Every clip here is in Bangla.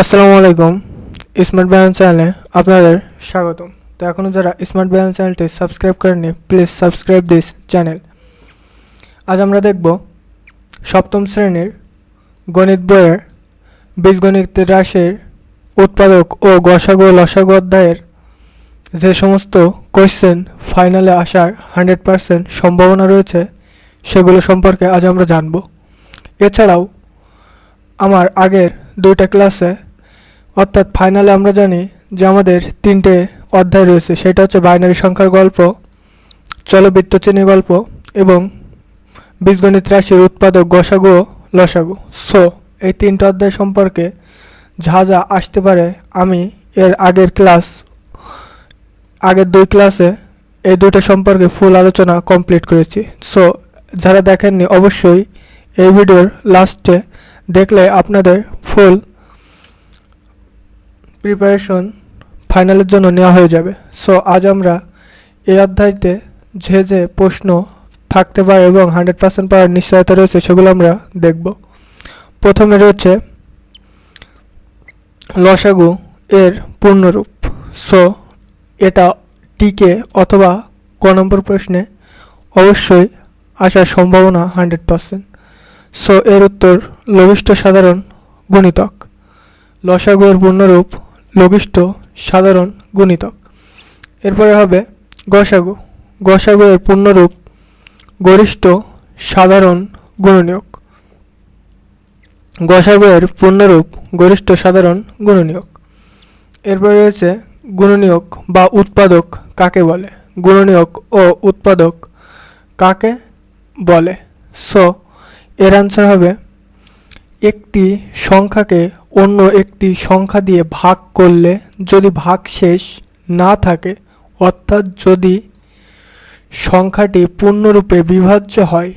আসসালামু আলাইকুম স্মার্ট ব্যায়াম চ্যানেলে আপনাদের স্বাগতম। তো এখনও যারা স্মার্ট ব্যায়াম চ্যানেলটি সাবস্ক্রাইব করেননি প্লিজ সাবস্ক্রাইব দিস চ্যানেল আজ আমরা দেখব সপ্তম শ্রেণির গণিত বইয়ের বীজগণিত রাশির উৎপাদক ও গসাগু লসাগু অধ্যায়ের যে সমস্ত কোয়েশ্চেন ফাইনালে আসার হান্ড্রেড পারসেন্ট সম্ভাবনা রয়েছে, সেগুলো সম্পর্কে আজ আমরা জানব। এছাড়াও, আমার আগের দুইটা ক্লাসে অর্থাৎ ফাইনালে আমরা জানি যে আমাদের তিনটে অধ্যায় রয়েছে। সেটা হচ্ছে বাইনারি সংখ্যার গল্প, চলবৃত্ত চেনি গল্প এবং বীজগণিত রাশির উৎপাদক গসাগু ও লসাগু। সো এই তিনটে অধ্যায় সম্পর্কে যা যা আসতে পারে, আমি এর আগের ক্লাস, আগের দুই ক্লাসে এই দুটো সম্পর্কে ফুল আলোচনা কমপ্লিট করেছি। সো যারা দেখেননি, অবশ্যই এই ভিডিওর লাস্টে দেখলে আপনাদের ফুল প্রিপারেশন ফাইনালের জন্য নেওয়া হয়ে যাবে। সো আজ আমরা এই অধ্যায়তে যে যে প্রশ্ন থাকতে পারে এবং হান্ড্রেড পার্সেন্ট পাওয়ার নিশ্চয়তা রয়েছে সেগুলো আমরা দেখব। প্রথমে রয়েছে লসাগু এর পূর্ণরূপ। সো এটা টিকে অথবা ক নম্বর প্রশ্নে অবশ্যই আসার সম্ভাবনা হান্ড্রেড পার্সেন্ট। সো এর উত্তর লঘিষ্ঠ সাধারণ গুণিতক। লসাগু এর পূর্ণরূপ লঘিষ্ঠ সাধারণ, গুণিতক। এরপরে হবে গসাগু। গসাগু এর পূর্ণরূপ গরিষ্ঠ, সাধারণ, গুণনীয়ক। গসাগু এর পূর্ণরূপ গরিষ্ঠ, সাধারণ, গুণনীয়ক। এরপরে রয়েছে গুণনীয়ক বা উৎপাদক কাকে বলে? গুণনীয়ক ও উৎপাদক কাকে বলে? সো এর আনসার হবে একটি সংখ্যাকে অন্য একটি সংখ্যা দিয়ে ভাগ করলে যদি ভাগ শেষ না থাকে, অর্থাৎ যদি সংখ্যাটি পূর্ণরূপে বিভাজ্য হয়,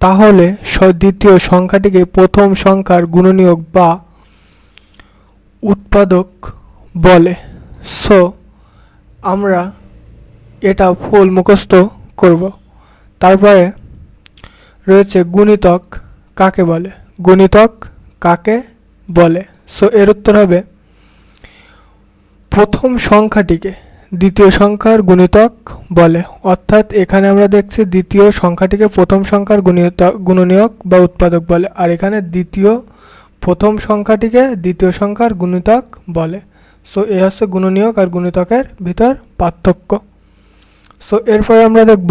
তাহলে দ্বিতীয় সংখ্যাটিকে প্রথম সংখ্যার গুণনীয়ক বা উৎপাদক বলে। সো, আমরা এটা ফুল মুখস্থ করব। তারপরে রয়েছে গুণিতক কাকে বলে? গুণিতক কাকে বলে। সো এর উত্তর হবে প্রথম সংখ্যাটিকে দ্বিতীয় সংখ্যার গুণিতক বলে। অর্থাৎ এখানে আমরা দেখছি দ্বিতীয় সংখ্যাটিকে প্রথম সংখ্যার গুণিতক, গুণনীয়ক বা উৎপাদক বলে। আর এখানে দ্বিতীয় প্রথম সংখ্যাটিকে দ্বিতীয় সংখ্যার গুণিতক বলে। সো এ হচ্ছে গুণনীয়ক আর গুণিতকের ভিতর পার্থক্য। সো এরপরে আমরা দেখব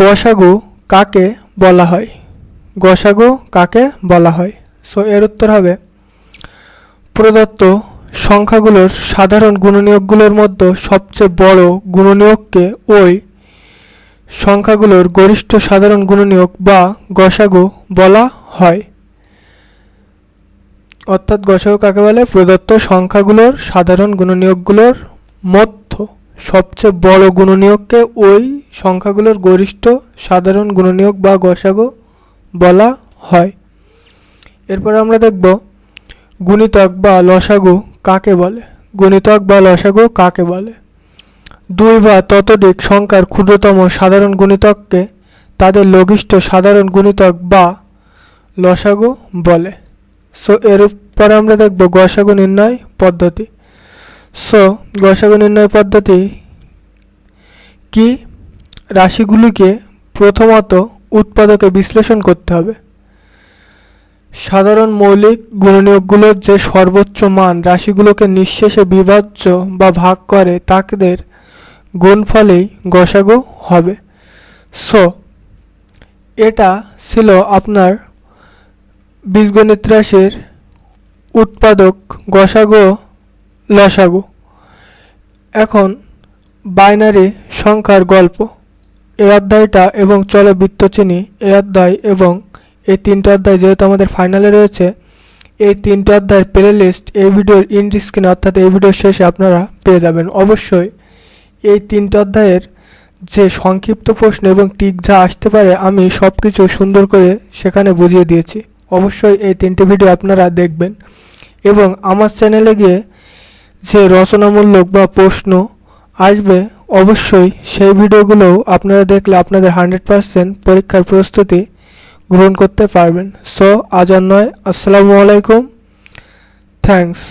গসাগু কাকে বলা হয়? গসাগু কাকে বলা হয়? সো এর উত্তর হবে, প্রদত্ত সংখ্যাগুলোর সাধারণ গুণনীয়কগুলোর মধ্যে সবচেয়ে বড় গুণনীয়ককে ওই সংখ্যাগুলোর গরিষ্ঠ সাধারণ গুণনীয়ক বা গসাগো বলা হয়। অর্থাৎ গসাগো কাকে বলে? প্রদত্ত সংখ্যাগুলোর সাধারণ গুণনীয়কগুলোর মধ্য সবচেয়ে বড় গুণনীয়ককে ওই সংখ্যাগুলোর গরিষ্ঠ সাধারণ গুণনীয়ক বা গসাগু বলা হয়। এরপর আমরা দেখব গুণিতক বা লসাগু কাকে বলে? গুণিতক বা লসাগু কাকে বলে? দুই বা ততোধিক সংখ্যার ক্ষুদ্রতম সাধারণ গুণিতককে তাদের লঘিষ্ঠ সাধারণ গুণিতক বা লসাগু বলে। সো এর পরে আমরা দেখব গসাগু নির্ণয় পদ্ধতি। সো গসাগু নির্ণয় পদ্ধতি কি? রাশিগুলিকে প্রথমত উৎপাদকে বিশ্লেষণ করতে হবে। সাধারণ মৌলিক গুণনীয়কগুলোর যে সর্বোচ্চ মান রাশিগুলোকে নিঃশেষে বিভাজ্য বা ভাগ করে, তাদের গুণফলেই গসাগু হবে। সো, এটা ছিল আপনার বীজগণিত রাশির উৎপাদক গসাগু, লসাগু। এখন বাইনারি সংখ্যার গল্প। এই অধ্যায়টা এবং চলবৃত্ত চিনি এই অধ্যায় এবং এই তিনটে অধ্যায় যেহেতু আমাদের ফাইনালে রয়েছে, এই তিনটে অধ্যায়ের প্লে লিস্ট এই ভিডিওর ইন্ড অর্থাৎ এই ভিডিওর শেষে আপনারা পেয়ে যাবেন। অবশ্যই এই তিনটে অধ্যায়ের যে সংক্ষিপ্ত প্রশ্ন এবং টিক যা আসতে পারে, আমি সব কিছু সুন্দর করে সেখানে বুঝিয়ে দিয়েছি। অবশ্যই এই তিনটে ভিডিও আপনারা দেখবেন। এবং আমার চ্যানেলে গিয়ে যে রচনামূলক বা প্রশ্ন আসবে অবশ্যই সেই ভিডিওগুলোও আপনারা দেখলে আপনাদের হান্ড্রেড পারসেন্ট পরীক্ষার প্রস্তুতি গ্রহণ করতে পারবেন। সো আজ আর নয়। আসসালামু আলাইকুম। থ্যাঙ্কস